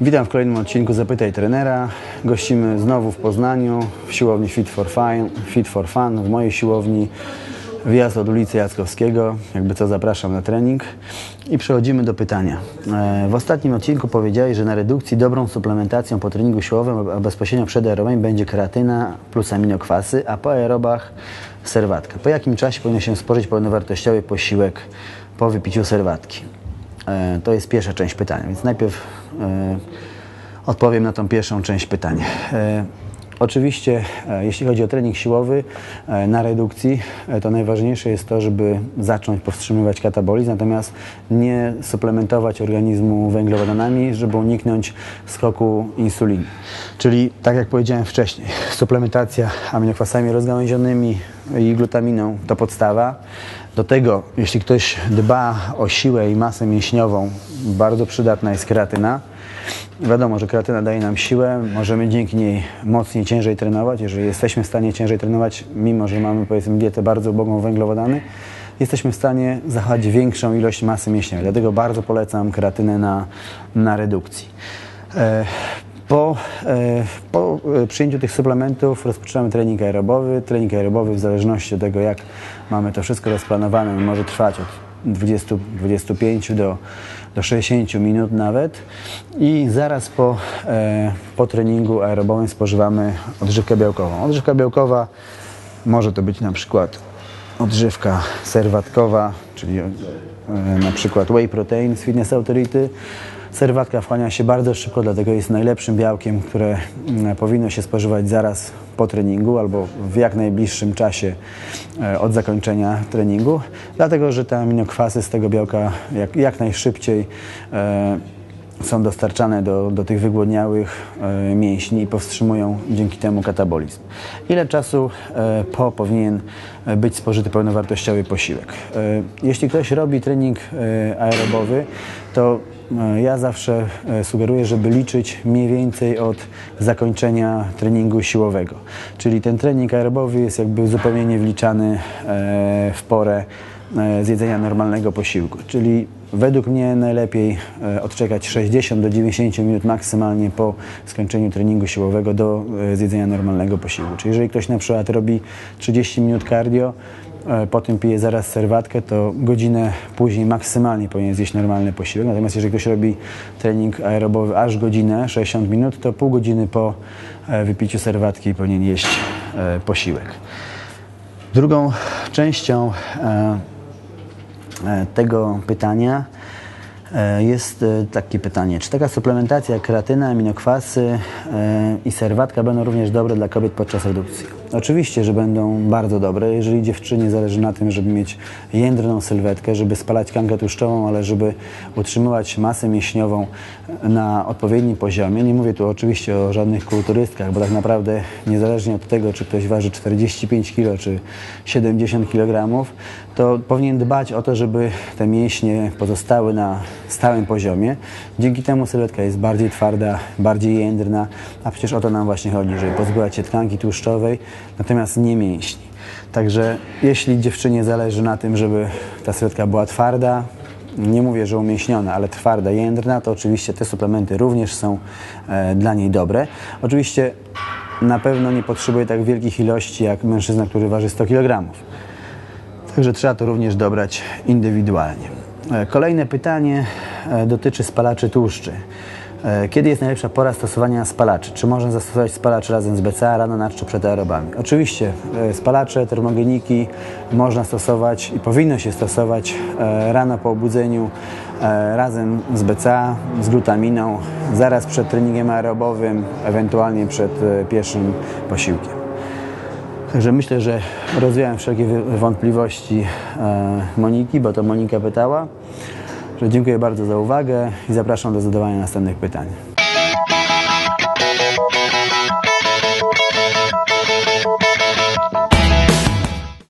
Witam w kolejnym odcinku Zapytaj Trenera. Gościmy znowu w Poznaniu, w siłowni Fit for Fun, Fit for Fun w mojej siłowni. Wjazd od ulicy Jackowskiego, jakby co zapraszam na trening. I przechodzimy do pytania. E, W ostatnim odcinku powiedziałeś, że na redukcji dobrą suplementacją po treningu siłowym, a bezpośrednio przed aerobem będzie kreatyna plus aminokwasy, a po aerobach serwatka. Po jakim czasie powinno się spożyć pełnowartościowy posiłek po wypiciu serwatki? E, To jest pierwsza część pytania, więc najpierw e, odpowiem na tą pierwszą część pytania. Oczywiście, e, jeśli chodzi o trening siłowy e, na redukcji, e, to najważniejsze jest to, żeby zacząć powstrzymywać katabolizm, natomiast nie suplementować organizmu węglowodanami, żeby uniknąć skoku insuliny. Czyli, tak jak powiedziałem wcześniej, suplementacja aminokwasami rozgałęzionymi i glutaminą to podstawa. Do tego, jeśli ktoś dba o siłę i masę mięśniową, bardzo przydatna jest kreatyna. Wiadomo, że kreatyna daje nam siłę, możemy dzięki niej mocniej, ciężej trenować. Jeżeli jesteśmy w stanie ciężej trenować, mimo że mamy powiedzmy dietę bardzo ubogą węglowodany, jesteśmy w stanie zachować większą ilość masy mięśniowej. Dlatego bardzo polecam kreatynę na, na redukcji. E, po, e, po e, przyjęciu tych suplementów rozpoczynamy trening aerobowy. Trening aerobowy w zależności od tego, jak mamy to wszystko rozplanowane, może trwać od 20, 25 do, do 60 minut nawet. I zaraz po, e, po treningu aerobowym spożywamy odżywkę białkową. Odżywka białkowa może to być na przykład odżywka serwatkowa, czyli e, na przykład whey protein z Fitness Authority. Serwatka wchłania się bardzo szybko, dlatego jest najlepszym białkiem, które mm, powinno się spożywać zaraz po treningu albo w jak najbliższym czasie e, od zakończenia treningu, dlatego że te aminokwasy z tego białka jak, jak najszybciej e, są dostarczane do, do tych wygłodniałych e, mięśni i powstrzymują dzięki temu katabolizm. Ile czasu po powinien być spożyty pełnowartościowy posiłek? Jeśli ktoś robi trening aerobowy, to ja zawsze e, sugeruję, żeby liczyć mniej więcej od zakończenia treningu siłowego. Czyli ten trening aerobowy jest jakby zupełnie wliczany e, w porę e, zjedzenia normalnego posiłku. Czyli według mnie najlepiej e, odczekać 60 do 90 minut maksymalnie po skończeniu treningu siłowego do e, zjedzenia normalnego posiłku. Czyli jeżeli ktoś na przykład robi 30 minut cardio, e, potem pije zaraz serwatkę, to godzinę później maksymalnie powinien zjeść normalny posiłek. Natomiast jeżeli ktoś robi trening aerobowy aż godzinę, 60 minut, to pół godziny po e, wypiciu serwatki powinien jeść e, posiłek. Drugą częścią tego pytania jest takie pytanie, czy taka suplementacja kreatyna, aminokwasy i serwatka będą również dobre dla kobiet podczas redukcji? Oczywiście, że będą bardzo dobre, jeżeli dziewczynie zależy na tym, żeby mieć jędrną sylwetkę, żeby spalać tkankę tłuszczową, ale żeby utrzymywać masę mięśniową na odpowiednim poziomie. Nie mówię tu oczywiście o żadnych kulturystkach, bo tak naprawdę niezależnie od tego, czy ktoś waży 45 kg czy 70 kg, to powinien dbać o to, żeby te mięśnie pozostały na stałym poziomie. Dzięki temu sylwetka jest bardziej twarda, bardziej jędrna, a przecież o to nam właśnie chodzi, żeby pozbywać się tkanki tłuszczowej, natomiast nie mięśni. Także jeśli dziewczynie zależy na tym, żeby ta sylwetka była twarda, nie mówię, że umięśniona, ale twarda, jędrna, to oczywiście te suplementy również są e, dla niej dobre. Oczywiście na pewno nie potrzebuje tak wielkich ilości jak mężczyzna, który waży 100 kg. Także trzeba to również dobrać indywidualnie. E, Kolejne pytanie e, dotyczy spalaczy tłuszczy. E, Kiedy jest najlepsza pora stosowania spalaczy? Czy można zastosować spalacze razem z BCA rano, na czczo przed aerobami? Oczywiście e, spalacze, termogeniki można stosować i powinno się stosować e, rano po obudzeniu razem z BCA, z glutaminą, zaraz przed treningiem aerobowym, ewentualnie przed pierwszym posiłkiem. Także myślę, że rozwiałem wszelkie wątpliwości Moniki, bo to Monika pytała że dziękuję bardzo za uwagę i zapraszam do zadawania następnych pytań.